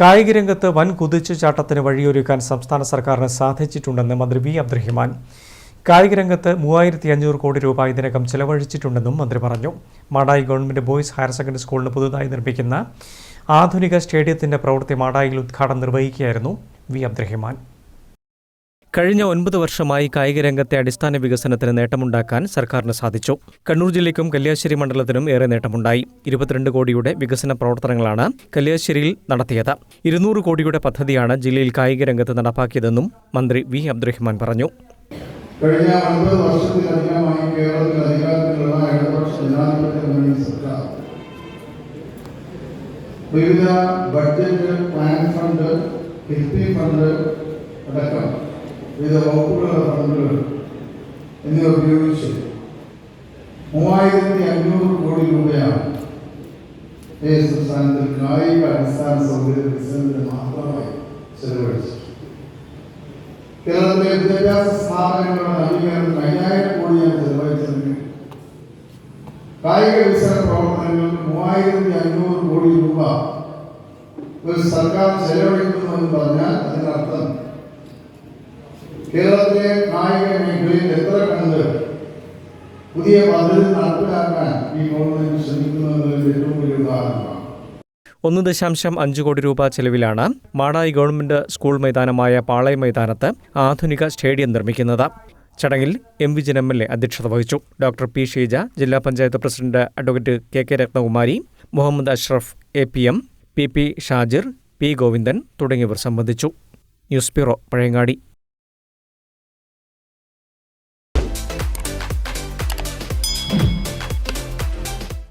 കായികരംഗത്ത് വൻ കുതിച്ചുചാട്ടത്തിന് വഴിയൊരുക്കാൻ സംസ്ഥാന സർക്കാരിന് സാധിച്ചിട്ടുണ്ടെന്ന് മന്ത്രി വി അബ്ദുറഹിമാൻ. കായിക രംഗത്ത് മൂവായിരത്തി അഞ്ഞൂറ് കോടി രൂപ ഇതിനകം ചെലവഴിച്ചിട്ടുണ്ടെന്നും മന്ത്രി പറഞ്ഞു. Madayi government boys higher secondary സ്കൂളിന് പുതുതായി നിർമ്മിക്കുന്ന ആധുനിക സ്റ്റേഡിയത്തിന്റെ പ്രവൃത്തി മാടായിൽ ഉദ്ഘാടനം നിർവഹിക്കുകയായിരുന്നു വി അബ്ദുറഹിമാൻ. കഴിഞ്ഞ ഒൻപത് വർഷമായി കായികരംഗത്തെ അടിസ്ഥാന വികസനത്തിന് നേട്ടമുണ്ടാക്കാൻ സർക്കാരിന് സാധിച്ചു. കണ്ണൂർ ജില്ലയ്ക്കും കല്യാശ്ശേരി മണ്ഡലത്തിനും ഏറെ നേട്ടമുണ്ടായി. ഇരുപത്തിരണ്ട് കോടിയുടെ വികസന പ്രവർത്തനങ്ങളാണ് കല്യാശ്ശേരിയിൽ നടത്തിയത്. ഇരുന്നൂറ് കോടിയുടെ പദ്ധതിയാണ് ജില്ലയിൽ കായികരംഗത്ത് നടപ്പാക്കിയതെന്നും മന്ത്രി വി. അബ്ദുറഹ്മാൻ പറഞ്ഞു. കഴിഞ്ഞ അധികാരത്തിലുള്ള സർക്കാർ വിവിധ budget plan fund KIIFB fund അടക്കം വിവിധ വകുപ്പുകളുടെ ഫണ്ടുകൾ എന്നിവ ഉപയോഗിച്ച് മൂവായിരത്തി അഞ്ഞൂറ് കോടി രൂപയാണ് ഈ സംസ്ഥാനത്തിൽ കായിക അടിസ്ഥാന സൗകര്യ വികസനത്തിന് മാത്രമായി ചെലവഴിച്ചു കേരളത്തിലെ വിദ്യാഭ്യാസ സ്ഥാപനങ്ങളുടെ നവീകരണത്തിന് അയ്യായിരം കോടിയാണ് ചെലവഴിച്ചതെങ്കിൽ കായിക വികസന പ്രവർത്തനങ്ങൾക്ക് മൂവായിരത്തി അഞ്ഞൂറ് കോടി രൂപ ഒരു സർക്കാർ ചെലവഴിക്കുന്നു എന്ന് കേരളത്തിലെ കായിക മേഖലയിൽ എത്ര കണ്ട് പുതിയ പദ്ധതി നടപ്പിലാക്കാൻ ഈ ഗവൺമെന്റ് ശ്രമിക്കുന്നു എന്നതിന്റെ ഏറ്റവും വലിയ ഉദാഹരണമാണ് ഒന്ന് ദശാംശം അഞ്ച് കോടി രൂപ ചെലവിലാണ് മാടായി ഗവൺമെന്റ് സ്കൂൾ മൈതാനമായ പാളയം മൈതാനത്ത് ആധുനിക സ്റ്റേഡിയം നിർമ്മിക്കുന്നത്. ചടങ്ങിൽ M Vijayan M L A അധ്യക്ഷത വഹിച്ചു. ഡോക്ടർ പി ഷീജ ജില്ലാ panchayat president advocate K K Rathnakumari Muhammad Ashraf A P M P P Shajir P Govindan തുടങ്ങിയവർ സംബന്ധിച്ചു. News bureau Pazhayangadi.